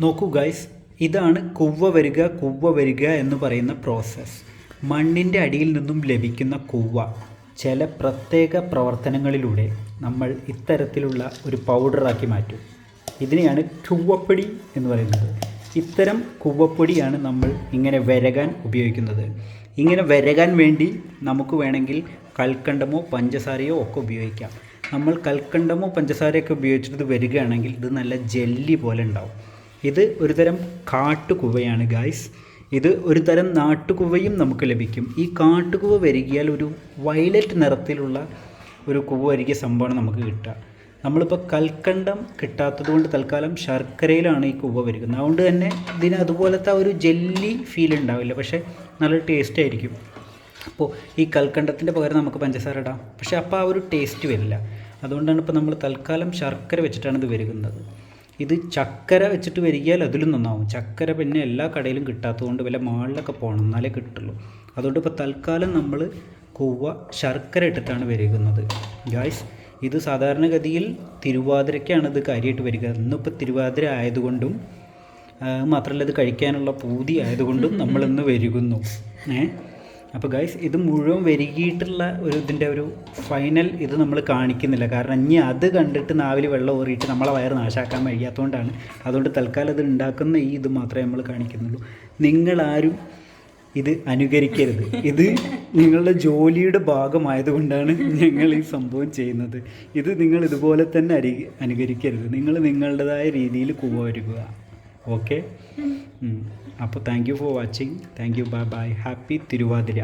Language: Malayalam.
നോക്കൂ ഗൈസ് ഇതാണ് കുവ്വ വരിക കുവ്വ വരിക എന്ന് പറയുന്ന പ്രോസസ്സ് മണ്ണിന്റെ അടിയിൽ നിന്നും ലഭിക്കുന്ന കുവ്വ. ചില പ്രത്യേക പ്രവർത്തനങ്ങളിലൂടെ നമ്മൾ ഇത്തരത്തിലുള്ള ഒരു പൗഡറാക്കി മാറ്റും. ഇതിനെയാണ് ചുവപ്പൊടി എന്ന് പറയുന്നത്. ഇത്തരം കുവ്വപ്പൊടിയാണ് നമ്മൾ ഇങ്ങനെ വരകാൻ ഉപയോഗിക്കുന്നത്. ഇങ്ങനെ വരകാൻ വേണ്ടി നമുക്ക് വേണമെങ്കിൽ കൽക്കണ്ടമോ പഞ്ചസാരയോ ഒക്കെ ഉപയോഗിക്കാം. നമ്മൾ കൽക്കണ്ടമോ പഞ്ചസാരയൊക്കെ ഉപയോഗിച്ചിട്ട് ഇത് വരികയാണെങ്കിൽ ഇത് നല്ല ജെല്ലി പോലെ ഉണ്ടാവും. ഇത് ഒരു തരം കാട്ടുകുവയാണ് ഗായ്സ് ഇത് ഒരു തരം നാട്ടുകുവയും നമുക്ക് ലഭിക്കും. ഈ കാട്ടുകുവ വരികയാൽ ഒരു വയലറ്റ് നിറത്തിലുള്ള ഒരു കുവ വരികിയ സംഭവമാണ് നമുക്ക് കിട്ടുക. നമ്മളിപ്പോൾ കൽക്കണ്ടം കിട്ടാത്തത് കൊണ്ട് തൽക്കാലം ശർക്കരയിലാണ് ഈ കുവ വരുന്നത് അതുകൊണ്ട് തന്നെ ഇതിന് അതുപോലത്തെ ഒരു ജെല്ലി ഫീൽ ഉണ്ടാവില്ല. പക്ഷേ നല്ല ടേസ്റ്റ് ആയിരിക്കും. അപ്പോൾ ഈ കൽക്കണ്ടത്തിന്റെ പകരം നമുക്ക് പഞ്ചസാര ഇടാം. പക്ഷേ അപ്പോൾ ആ ഒരു ടേസ്റ്റ് വരില്ല. അതുകൊണ്ടാണ് ഇപ്പോൾ നമ്മൾ തൽക്കാലം ശർക്കര വെച്ചിട്ടാണ് ഇത് വരുന്നത്. ഇത് ചക്കര വെച്ചിട്ട് വരികയാൽ അതിലും നന്നാവും. ചക്കര പിന്നെ എല്ലാ കടയിലും കിട്ടാത്തതുകൊണ്ട് വല്ല മാളിലൊക്കെ പോകണം എന്നാലേ കിട്ടുള്ളൂ. അതുകൊണ്ട് ഇപ്പോൾ തൽക്കാലം നമ്മൾ കൂവ ശർക്കര ഇട്ടിട്ടാണ് വരുന്നത് ഗായ്സ് ഇത് സാധാരണഗതിയിൽ തിരുവാതിരയ്ക്കാണ് ഇത് കാര്യമായിട്ട് വരിക. ഇന്നിപ്പോൾ തിരുവാതിര ആയതുകൊണ്ടും മാത്രമല്ല ഇത് കഴിക്കാനുള്ള പൂതി ആയതുകൊണ്ടും നമ്മളിന്ന് വരുകുന്നു. ഏ? അപ്പോൾ ഗൈസ് ഇത് മുഴുവൻ വരികിയിട്ടുള്ള ഒരു ഇതിന്റെ ഒരു ഫൈനൽ ഇത് നമ്മൾ കാണിക്കുന്നില്ല. കാരണം ഇനി അത് കണ്ടിട്ട് നാവിൽ വെള്ളം ഊറിയിട്ട് നമ്മളെ വയറ് നാശാക്കാൻ കഴിയാത്തതുകൊണ്ടാണ് അതുകൊണ്ട് തൽക്കാലം ഇത് ഉണ്ടാക്കുന്ന ഈ ഇത് മാത്രമേ നമ്മൾ കാണിക്കുന്നുള്ളൂ. നിങ്ങളാരും ഇത് അനുകരിക്കരുത്. ഇത് നിങ്ങളുടെ ജോലിയുടെ ഭാഗമായതുകൊണ്ടാണ് ഞങ്ങൾ ഈ സംഭവം ചെയ്യുന്നത്. ഇത് നിങ്ങൾ ഇതുപോലെ തന്നെ അനുകരിക്കരുത്. നിങ്ങൾ നിങ്ങളുടേതായ രീതിയിൽ കൂവരുക. ഓക്കെ അപ്പോൾ thank you for watching thank you bye bye happy Thiruvathira